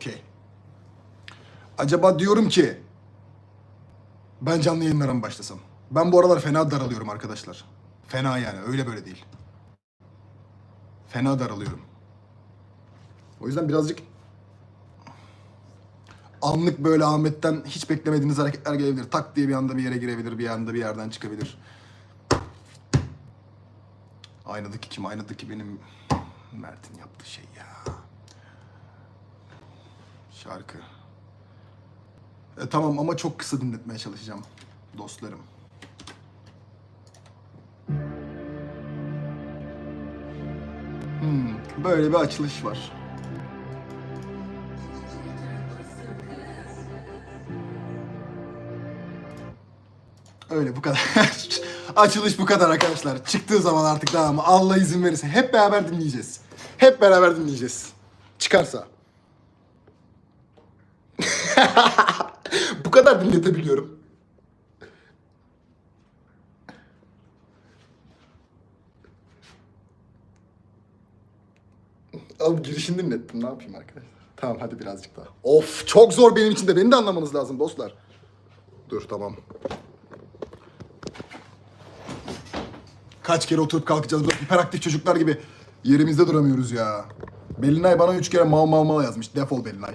Okey. Acaba diyorum ki ben canlı yayınlara mı başlasam? Ben bu aralar fena daralıyorum arkadaşlar. Fena yani öyle böyle değil. Fena daralıyorum. O yüzden birazcık anlık böyle Ahmet'ten hiç beklemediğiniz hareketler gelebilir. Tak diye bir anda bir yere girebilir, bir anda bir yerden çıkabilir. Aynadaki kim? Aynadaki benim Mert'in yaptığı şey ya. Şarkı. E, tamam ama çok kısa dinletmeye çalışacağım dostlarım. Hmm, böyle bir açılış var. Öyle bu kadar. Açılış bu kadar arkadaşlar. Çıktığı zaman artık daha mı? Allah izin verirse hep beraber dinleyeceğiz. Hep beraber dinleyeceğiz. Çıkarsa. bu kadar dinletebiliyorum. Al girişini dinlettim. Ne yapayım arkadaşlar? Tamam hadi birazcık daha. Of çok zor benim için de. Beni de anlamanız lazım dostlar. Dur tamam. Kaç kere oturup kalkacağız böyle hiperaktif çocuklar gibi yerimizde duramıyoruz ya. Belinay bana üç kere mal mal mal yazmış. Defol Belinay.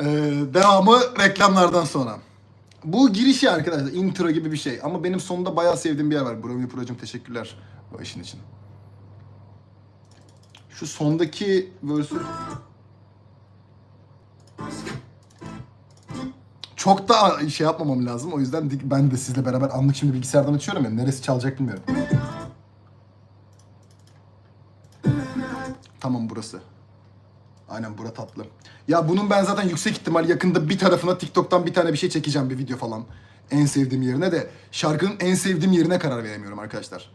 Ee, devamı reklamlardan sonra. Bu girişi arkadaşlar intro gibi bir şey. Ama benim sonunda bayağı sevdiğim bir yer var. Bromi Pro'cum teşekkürler bu işin için. Şu sondaki verse'ü... Çok da şey yapmamam lazım. O yüzden ben de sizle beraber anlık şimdi bilgisayardan açıyorum ya. Neresi çalacak bilmiyorum. Tamam burası. Aynen bura tatlı. Ya bunun ben zaten yüksek ihtimal yakında bir tarafına TikTok'tan bir tane bir şey çekeceğim bir video falan. En sevdiğim yerine de şarkının en sevdiğim yerine karar veremiyorum arkadaşlar.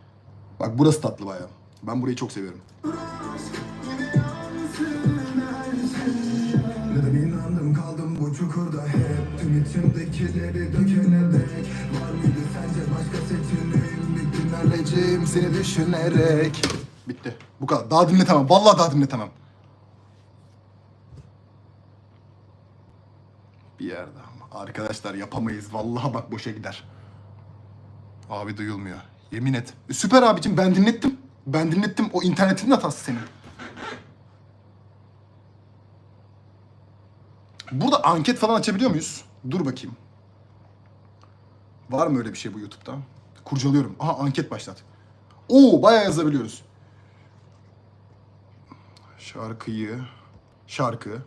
Bak burası tatlı bayağı. Ben burayı çok seviyorum. Neden inandım kaldım bu çukurda hep Tüm içimdekileri dökene dek Var mıydı sence başka seçeneğim Bir gün Dinleyeceğim seni düşünerek. Bitti. Bu kadar. Daha dinletemem. Vallahi daha dinletemem. Bir yer daha. Arkadaşlar yapamayız. Vallahi bak boşa gider. Abi duyulmuyor. Yemin et. E, Süper abicim ben dinlettim. Ben dinlettim. O internetin hatası senin. Burada anket falan açabiliyor muyuz? Dur bakayım. Var mı öyle bir şey bu YouTube'da? Kurcalıyorum. Aha anket başlat. Oo bayağı yazabiliyoruz. Şarkıyı, şarkı.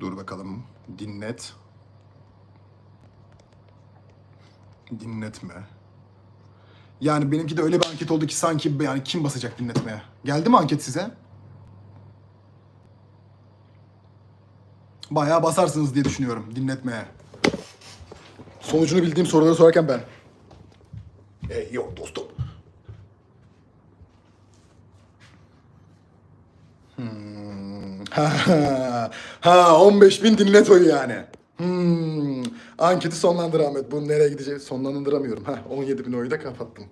Dur bakalım. Dinlet. Dinletme. Yani benimki de öyle bir anket oldu ki sanki yani kim basacak dinletmeye? Geldi mi anket size? Bayağı basarsınız diye düşünüyorum dinletmeye. Sonucunu bildiğim soruları sorarken ben. E, yok dostum. Hmm. Ha, ha 15 bin dinlet oyu yani. Hmm. Anketi sonlandır Ahmet. Bu nereye gidecek sonlandıramıyorum. Ha 17 bin oyu da kapattım.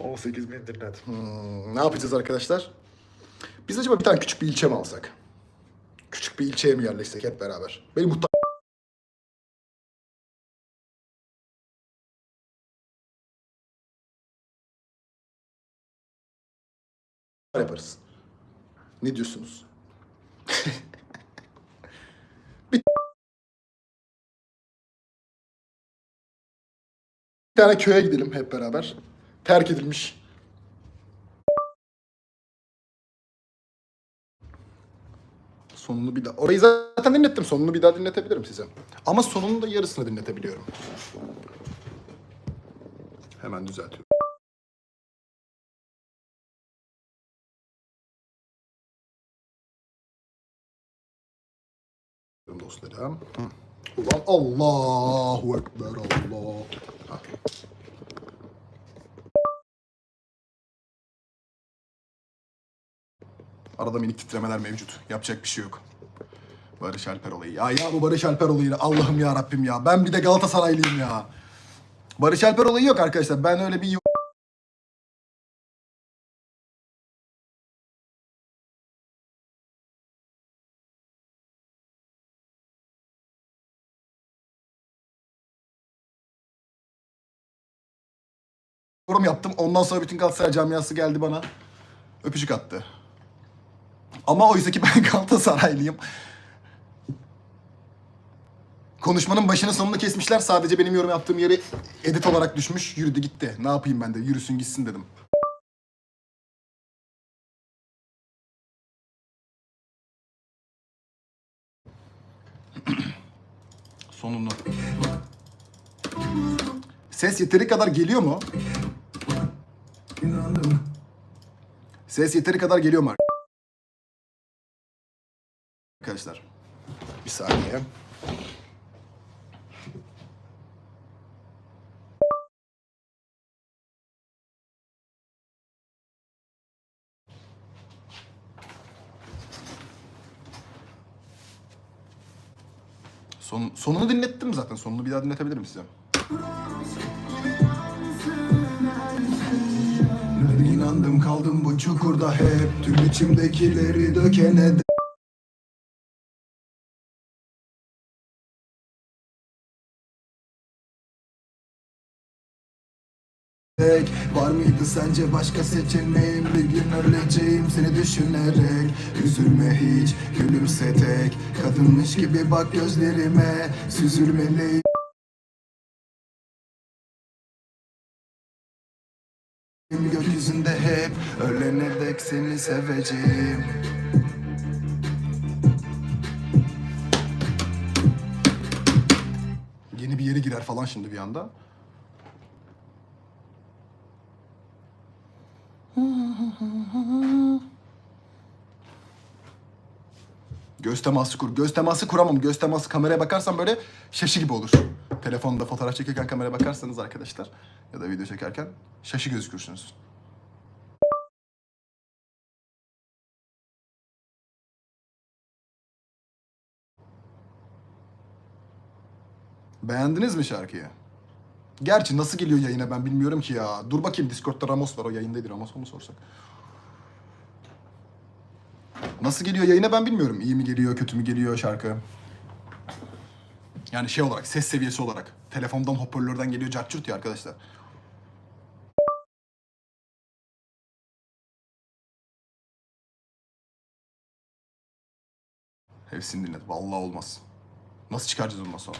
...18 bin dinlet. Hmm, ne yapacağız arkadaşlar? Biz acaba bir tane küçük bir ilçe mi alsak? Küçük bir ilçeye mi yerleşsek hep beraber? Benim mutlu... yaparız. Ne diyorsunuz? bir tane köye gidelim hep beraber. Terk edilmiş Sonunu bir daha... Orayı zaten dinlettim. Sonunu bir daha dinletebilirim size. Ama sonunun da yarısını dinletebiliyorum. Hemen düzeltiyorum. Dostlarım. Hı. Ulan Allahu Ekber Allah. Ha. Arada minik titremeler mevcut. Yapacak bir şey yok. Barış Alper olayı. Ya ya bu Barış Alper olayı. Allah'ım ya Rabbim ya. Ben bir de Galatasaraylıyım ya. Barış Alper olayı yok arkadaşlar. Ben öyle bir yorum yaptım. Ondan sonra bütün Galatasaray camiası geldi bana. Öpücük attı. Ama oysa ki ben Galatasaraylıyım. Konuşmanın başını sonunu kesmişler. Sadece benim yorum yaptığım yeri edit olarak düşmüş. Yürüdü gitti. Ne yapayım ben de? Yürüsün gitsin dedim. Sonunu. Ses yeteri kadar geliyor mu? İnandım Ses yeteri kadar geliyor mu arkadaşlar? Bir saniye. Son, sonunu dinlettim zaten. Sonunu bir daha dinletebilirim size. İnandım kaldım bu çukurda. Hep Tüm içimdekileri dökene dek Var mıydı sence başka seçeneğim? Bir gün öleceğim seni düşünerek. Üzülme hiç gülümse tek. Kadınmış gibi bak gözlerime. Süzülmeliyim Gökyüzünde hep ölene dek seni seveceğim Yeni bir yere girer falan şimdi bir anda. Göz teması kur. Göz teması kuramam. Göz teması kameraya bakarsan böyle şaşı gibi olur. Telefonda fotoğraf çekirken kameraya bakarsanız arkadaşlar ya da video çekerken şaşı gözükürsünüz. Beğendiniz mi şarkıyı? Gerçi nasıl geliyor yayına ben bilmiyorum ki ya. Dur bakayım Discord'da Ramos var o yayındaydı Ramos'a mı sorsak? Nasıl geliyor yayına ben bilmiyorum. İyi mi geliyor, kötü mü geliyor şarkı? Yani şey olarak, ses seviyesi olarak. Telefondan, hoparlörden geliyor cart ya arkadaşlar. Hepsini dinlet. Vallahi olmaz. Nasıl çıkaracağız ondan sonra?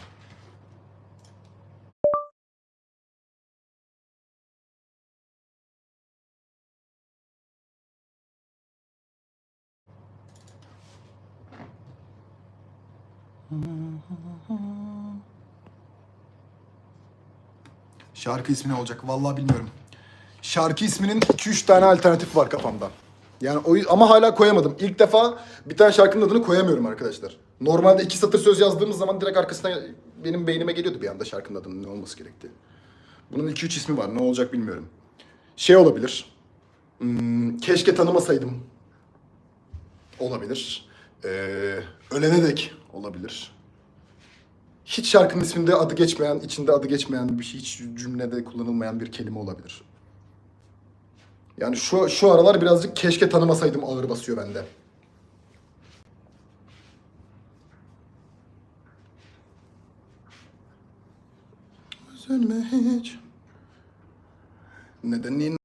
Şarkı ismi ne olacak? Vallahi bilmiyorum. Şarkı isminin 2-3 tane alternatif var kafamda. Yani o ama hala koyamadım. İlk defa bir tane şarkının adını koyamıyorum arkadaşlar. Normalde iki satır söz yazdığımız zaman direkt arkasına benim beynime geliyordu bir anda şarkının adının ne olması gerektiği. Bunun 2-3 ismi var. Ne olacak bilmiyorum. Şey olabilir. Hmm, keşke tanımasaydım. Olabilir. Ee, ölene dek olabilir hiç şarkının isminde adı geçmeyen, içinde adı geçmeyen bir şey, hiç cümlede kullanılmayan bir kelime olabilir. Yani şu şu aralar birazcık keşke tanımasaydım ağır basıyor bende. Üzülme hiç. Neden